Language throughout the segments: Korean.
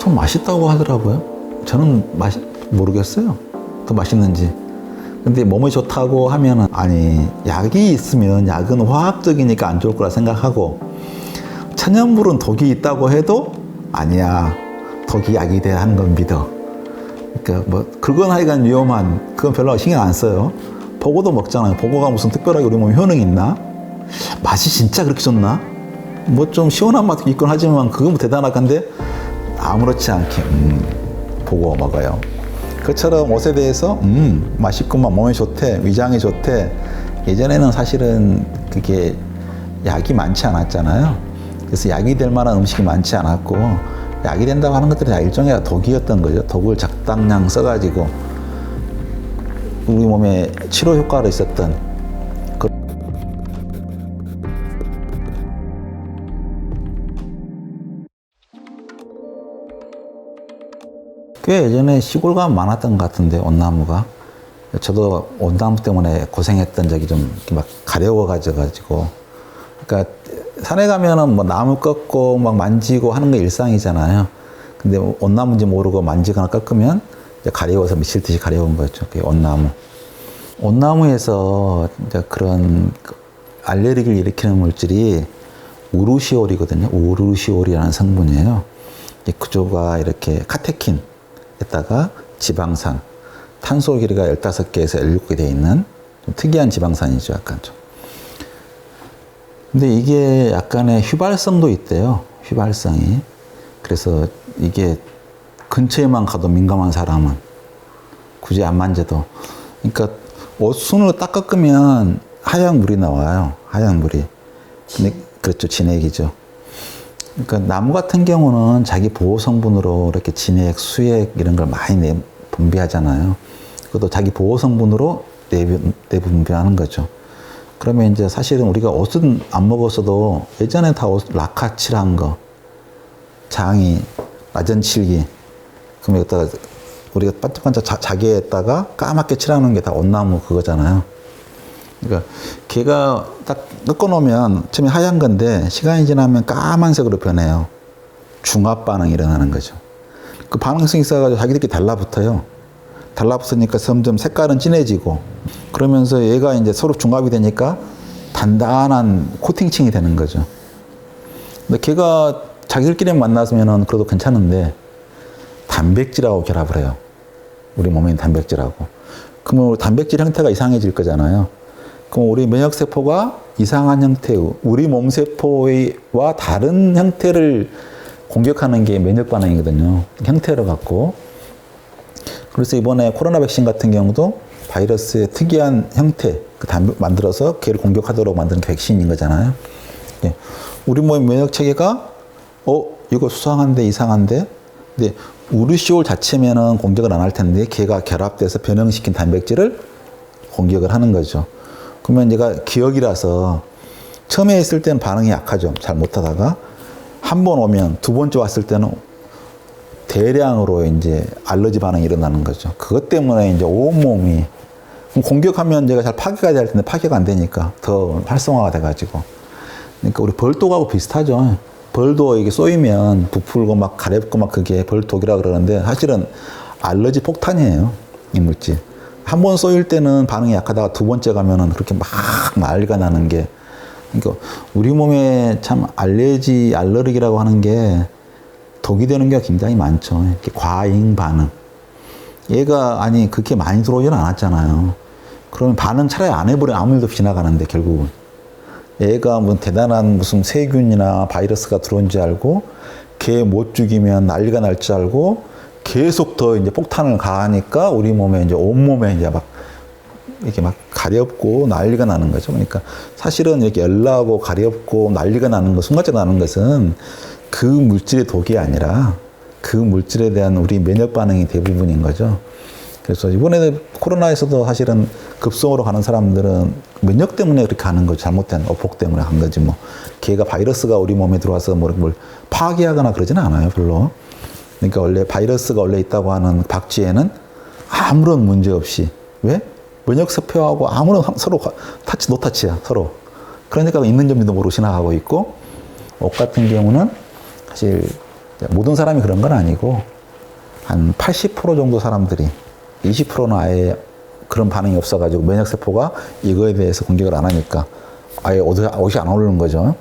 좀 맛있다고 하더라고요. 저는 맛 모르겠어요. 더 맛있는지. 근데 몸에 좋다고 하면은 아니 약이 있으면 약은 화학적이니까 안 좋을 거라 생각하고 천연물은 독이 있다고 해도 아니야 독이 약이 돼야 하는 건 믿어. 그러니까 뭐 그건 하여간 위험한 그건 별로 신경 안 써요. 보고도 먹잖아요. 보고가 무슨 특별하게 우리 몸에 효능이 있나? 맛이 진짜 그렇게 좋나? 뭐 좀 시원한 맛도 있긴 하지만 그건 뭐 대단하건데 아무렇지 않게 음, 보고 먹어요. 그처럼 옷에 대해서 음 맛있구만 몸에 좋대 위장에 좋대 예전에는 사실은 그게 약이 많지 않았잖아요. 그래서 약이 될 만한 음식이 많지 않았고 약이 된다고 하는 것들이 다 일종의 독이었던 거죠. 독을 적당량 써가지고 우리 몸에 치료 효과로 있었던 꽤 예전에 시골 가면 많았던 것 같은데 온나무가 저도 온나무 때문에 고생했던 적이 좀 막 가려워가지고 가지고 그러니까 산에 가면은 뭐 나무 꺾고 막 만지고 하는 게 일상이잖아요. 근데 온나무인지 모르고 만지거나 꺾으면 가려워서 미칠 듯이 가려운 거죠. 그게 온나무. 온나무에서 이제 그런 그 알레르기를 일으키는 물질이 우루시올이거든요. 우루시올이라는 성분이에요. 이 구조가 이렇게 카테킨 에다가 지방산, 탄소기가 15개에서 17개 되어 있는 좀 특이한 지방산이죠. 약간 좀. 근데 이게 약간의 휘발성도 있대요. 휘발성이. 그래서 이게 근처에만 가도 민감한 사람은 굳이 안 만져도. 그러니까 옷 손으로 딱 깎으면 하얀 물이 나와요. 하얀 물이. 그렇죠. 진액이죠. 그러니까 나무 같은 경우는 자기 보호 성분으로 이렇게 진액, 수액 이런 걸 많이 내, 분비하잖아요. 그것도 자기 보호 성분으로 내분, 내분비하는 거죠. 그러면 이제 사실은 우리가 옷은 안 먹었어도 예전에 다 옷 라카 칠한 거, 장이, 라전 칠기, 그럼 여기다가 우리가 반짝반짝 자, 자개에다가 까맣게 칠하는 게 다 온나무 그거잖아요. 그러니까 걔가 딱 꺾어놓으면 처음에 하얀 건데 시간이 지나면 까만색으로 변해요. 중합 반응이 일어나는 거죠. 그 반응성이 있어가지고 자기들끼리 달라붙어요. 달라붙으니까 점점 색깔은 진해지고 그러면서 얘가 이제 서로 중합이 되니까 단단한 코팅층이 되는 거죠. 근데 걔가 자기들끼리 만나서면은 그래도 괜찮은데 단백질하고 결합을 해요. 우리 몸에 있는 단백질하고. 그러면 단백질 형태가 이상해질 거잖아요. 그럼 우리 면역세포가 이상한 형태의 우리 몸세포와 다른 형태를 공격하는 게 면역 반응이거든요. 형태를 갖고. 그래서 이번에 코로나 백신 같은 경우도 바이러스의 특이한 형태 그 만들어서 걔를 공격하도록 만든 백신인 거잖아요. 예. 우리 몸의 면역 체계가 어 이거 수상한데 이상한데 근데 우르시올 자체면은 공격을 안 할 텐데 걔가 결합돼서 변형시킨 단백질을 공격을 하는 거죠. 그러면 얘가 기억이라서 처음에 했을 때는 반응이 약하죠. 잘 못하다가 한 번 오면 두 번째 왔을 때는 대량으로 이제 알러지 반응이 일어나는 거죠. 그것 때문에 이제 온몸이 공격하면 얘가 잘 파괴가 될 텐데 파괴가 안 되니까 더 활성화가 돼가지고 그러니까 우리 벌독하고 비슷하죠. 벌도 이게 쏘이면 부풀고 막 가렵고 막 그게 벌독이라 그러는데 사실은 알러지 폭탄이에요. 이 물질. 한 번 쏘일 때는 반응이 약하다가 두 번째 가면은 그렇게 막 난리가 나는 게 그러니까 우리 몸에 참 알레르기, 알러르기라고 하는 게 독이 되는 게 굉장히 많죠. 이렇게 과잉 반응. 얘가 아니 그렇게 많이 들어오지는 않았잖아요. 그러면 반응 차라리 안 해버려 아무 일도 지나가는데 결국은 얘가 뭐 대단한 무슨 세균이나 바이러스가 들어온 줄 알고 걔 못 죽이면 난리가 날 줄 알고 계속 더 이제 폭탄을 가하니까 우리 몸에 이제 온몸에 이제 막 이렇게 막 가렵고 난리가 나는 거죠. 그러니까 사실은 이렇게 열나고 가렵고 난리가 나는 것, 순간적으로 나는 것은 그 물질의 독이 아니라 그 물질에 대한 우리 면역 반응이 대부분인 거죠. 그래서 이번에 코로나에서도 사실은 급성으로 가는 사람들은 면역 때문에 그렇게 가는 거죠. 잘못된 어폭 때문에 간 거지 뭐. 걔가 바이러스가 우리 몸에 들어와서 뭘, 뭘 파괴하거나 그러지는 않아요, 별로. 그러니까 원래 바이러스가 원래 있다고 하는 박쥐에는 아무런 문제 없이 왜? 면역 세포하고 아무런 서로 타치 노타치야 서로. 그러니까 있는 점도 모르고 지나가고 있고 옷 같은 경우는 사실 모든 사람이 그런 건 아니고 한 80% 정도 사람들이 20%는 아예 그런 반응이 없어가지고 면역 세포가 이거에 대해서 공격을 안 하니까 아예 옷이, 안 오르는 거죠.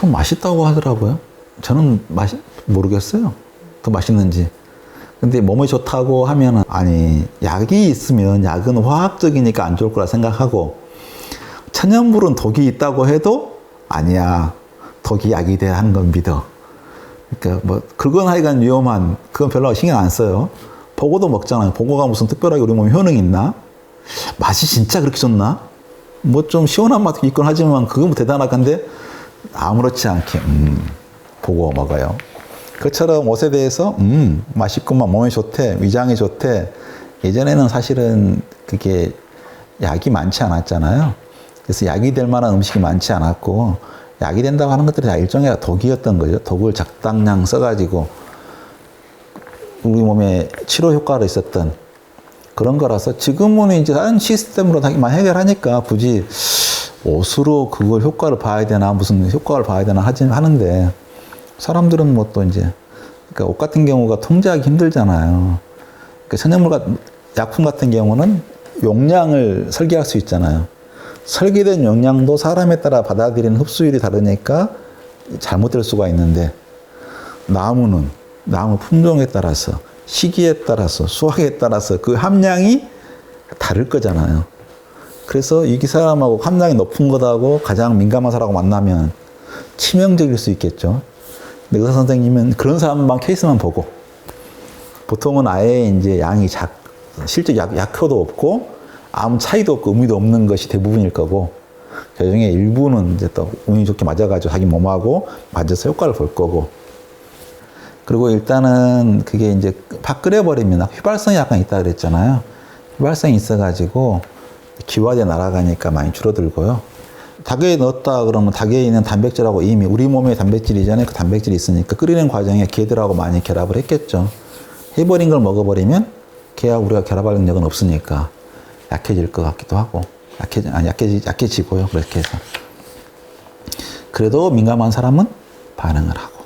좀 맛있다고 하더라고요. 저는 맛 모르겠어요. 더 맛있는지. 근데 몸에 좋다고 하면은 아니 약이 있으면 약은 화학적이니까 안 좋을 거라 생각하고 천연물은 독이 있다고 해도 아니야 독이 약이 돼야 하는 건 믿어. 그러니까 뭐 그건 하여간 위험한 그건 별로 신경 안 써요. 보고도 먹잖아요. 보고가 무슨 특별하게 우리 몸에 효능 있나? 맛이 진짜 그렇게 좋나? 뭐 좀 시원한 맛도 있긴 하지만 그건 뭐 대단하건데 아무렇지 않게 음, 보고 먹어요. 그처럼 옷에 대해서 음 맛있구만 몸에 좋대 위장에 좋대 예전에는 사실은 그게 약이 많지 않았잖아요. 그래서 약이 될 만한 음식이 많지 않았고 약이 된다고 하는 것들이 다 일종의 독이었던 거죠. 독을 적당량 써가지고 우리 몸에 치료 효과가 있었던 그런 거라서 지금은 이제 다른 시스템으로 다만 해결하니까 굳이 옷으로 그걸 효과를 봐야 되나 무슨 효과를 봐야 되나 하진 하는데 사람들은 뭐 또 이제 그러니까 옷 같은 경우가 통제하기 힘들잖아요. 그러니까 천연물 같 약품 같은 경우는 용량을 설계할 수 있잖아요. 설계된 용량도 사람에 따라 받아들이는 흡수율이 다르니까 잘못될 수가 있는데 나무는 나무 품종에 따라서 시기에 따라서 수확에 따라서 그 함량이 다를 거잖아요. 그래서 이 사람하고 함량이 높은 것하고 가장 민감한 사람하고 만나면 치명적일 수 있겠죠. 근데 의사 선생님은 그런 사람만 케이스만 보고 보통은 아예 이제 양이 작, 실제 약, 약효도 없고 아무 차이도 없고 의미도 없는 것이 대부분일 거고 그 중에 일부는 이제 또 운이 좋게 맞아가지고 자기 몸하고 맞아서 효과를 볼 거고 그리고 일단은 그게 이제 팍 끓여버리면 휘발성이 약간 있다 그랬잖아요. 휘발성이 있어가지고 기화돼 날아가니까 많이 줄어들고요. 닭에 넣었다 그러면 닭에 있는 단백질하고 이미 우리 몸에 단백질 이 전에 그 단백질이 있으니까 끓이는 과정에 개들하고 많이 결합을 했겠죠. 해버린 걸 먹어버리면 개와 우리가 결합할 능력은 없으니까 약해질 것 같기도 하고 약해 아니 약해지 약해지고요. 그렇게 해서 그래도 민감한 사람은 반응을 하고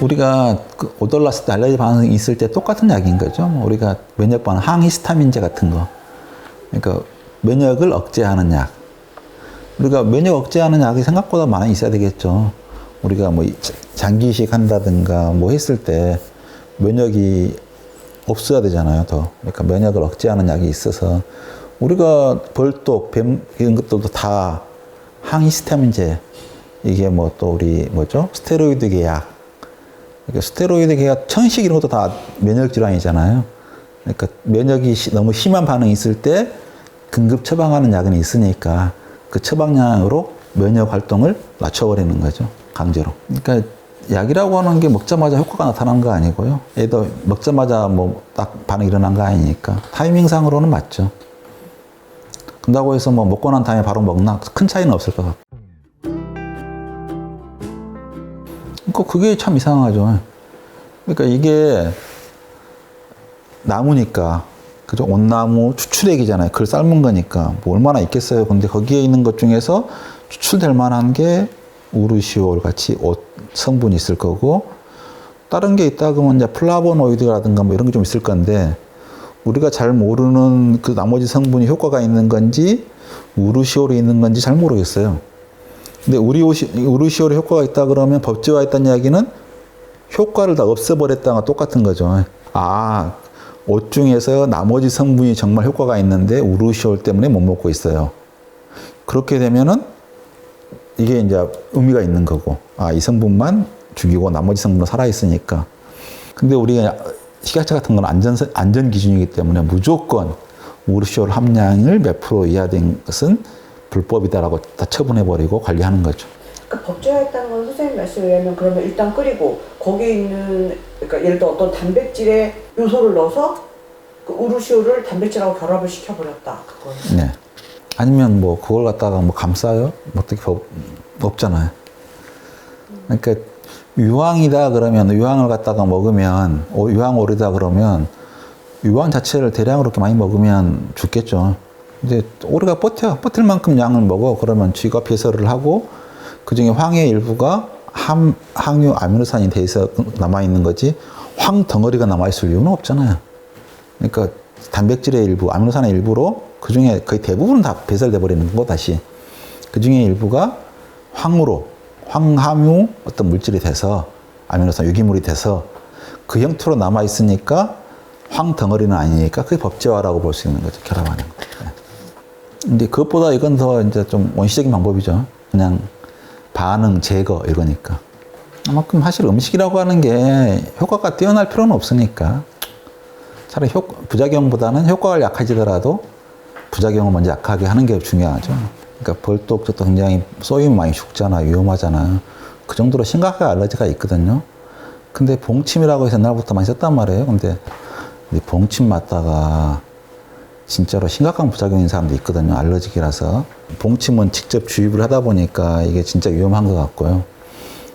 우리가 그 오돌라스 때 알레르기 반응이 있을 때 똑같은 약인 거죠. 뭐 우리가 면역 반응, 항히스타민제 같은 거. 그러니까 면역을 억제하는 약. 우리가 면역 억제하는 약이 생각보다 많이 있어야 되겠죠. 우리가 뭐 장기 이식 한다든가 뭐 했을 때 면역이 없어야 되잖아요. 더. 그러니까 면역을 억제하는 약이 있어서 우리가 벌독, 뱀 이런 것들도 다 항히스타민제 이게 뭐 또 우리 뭐죠? 스테로이드 계 약 그러니까 스테로이드 계가 천식 이런 것도 다 면역 질환이잖아요. 그러니까 면역이 시, 너무 심한 반응이 있을 때 긴급 처방하는 약은 있으니까 그 처방량으로 면역 활동을 낮춰버리는 거죠. 강제로. 그러니까 약이라고 하는 게 먹자마자 효과가 나타나는 거 아니고요. 얘도 먹자마자 뭐 딱 반응 일어난 거 아니니까 타이밍상으로는 맞죠. 근다고 해서 뭐 먹고 난 다음에 바로 먹나 큰 차이는 없을 것 같고. 그러니까 그게 참 이상하죠. 그러니까 이게 나무니까 그죠? 온나무 추출액이잖아요. 그걸 삶은 거니까 뭐 얼마나 있겠어요. 근데 거기에 있는 것 중에서 추출될 만한 게 우르시올 같이 옷 성분이 있을 거고 다른 게 있다 그러면 이제 플라보노이드라든가 뭐 이런 게 좀 있을 건데 우리가 잘 모르는 그 나머지 성분이 효과가 있는 건지 우르시올이 있는 건지 잘 모르겠어요. 근데 우리 우르시올에 효과가 있다 그러면 법제화 했다는 이야기는 효과를 다 없애버렸다가 똑같은 거죠. 아, 옷 중에서 나머지 성분이 정말 효과가 있는데 우르시올 때문에 못 먹고 있어요. 그렇게 되면은 이게 이제 의미가 있는 거고, 아, 이 성분만 죽이고 나머지 성분은 살아있으니까. 근데 우리가 식약처 같은 건 안전, 안전 기준이기 때문에 무조건 우르시올 함량을 몇 프로 이하 된 것은 불법이다라고 다 처분해버리고 관리하는 거죠. 그 법제화했다는 건 선생님 말씀에 의하면 그러면 일단 끓이고 거기에 있는 그러니까 예를 들어 어떤 단백질의 요소를 넣어서 그 우루시오를 단백질하고 결합을 시켜버렸다 그거예요. 네. 아니면 뭐 그걸 갖다가 뭐 감싸요? 뭐 어떻게 법, 없잖아요. 그러니까 유황이다 그러면 유황을 갖다가 먹으면 오- 유황 오리다 그러면 유황 자체를 대량으로 이렇게 많이 먹으면 죽겠죠. 이제 오래가 버텨. 버틸 만큼 양을 먹어. 그러면 쥐가 배설을 하고 그중에 황의 일부가 함, 항유 아미노산이 돼 있어 남아 있는 거지 황 덩어리가 남아 있을 이유는 없잖아요. 그러니까 단백질의 일부, 아미노산의 일부로 그 중에 거의 대부분 다 배설돼 버리는 거 다시. 그 중에 일부가 황으로 황함유 어떤 물질이 돼서 아미노산 유기물이 돼서 그 형태로 남아 있으니까 황 덩어리는 아니니까 그게 법제화라고 볼 수 있는 거죠. 결합하는. 근데 그것보다 이건 더 이제 좀 원시적인 방법이죠. 그냥 반응 제거 이거니까. 그만큼 사실 음식이라고 하는 게 효과가 뛰어날 필요는 없으니까 차라리 효, 부작용보다는 효과가 약해지더라도 부작용을 먼저 약하게 하는 게 중요하죠. 그러니까 벌독도 굉장히 쏘이면 많이 죽잖아, 위험하잖아요. 그 정도로 심각하게 알러지가 있거든요. 근데 봉침이라고 해서 옛날부터 많이 썼단 말이에요. 근데 이 봉침 맞다가 진짜로 심각한 부작용인 사람도 있거든요. 알러지기라서. 봉침은 직접 주입을 하다 보니까 이게 진짜 위험한 것 같고요.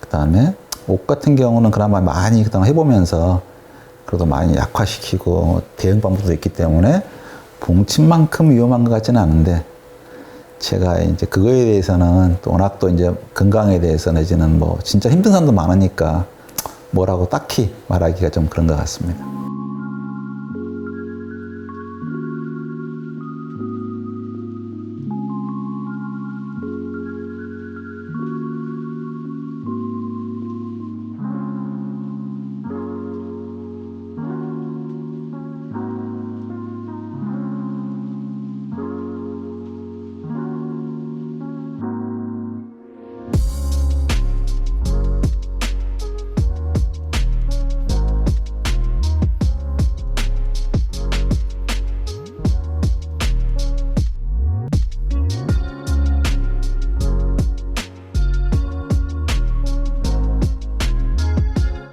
그 다음에 옷 같은 경우는 그나마 많이 그동안 해보면서 그래도 많이 약화시키고 대응 방법도 있기 때문에 봉침만큼 위험한 것 같지는 않은데 제가 이제 그거에 대해서는 또 워낙 또 이제 건강에 대해서 내지는 뭐 진짜 힘든 사람도 많으니까 뭐라고 딱히 말하기가 좀 그런 것 같습니다.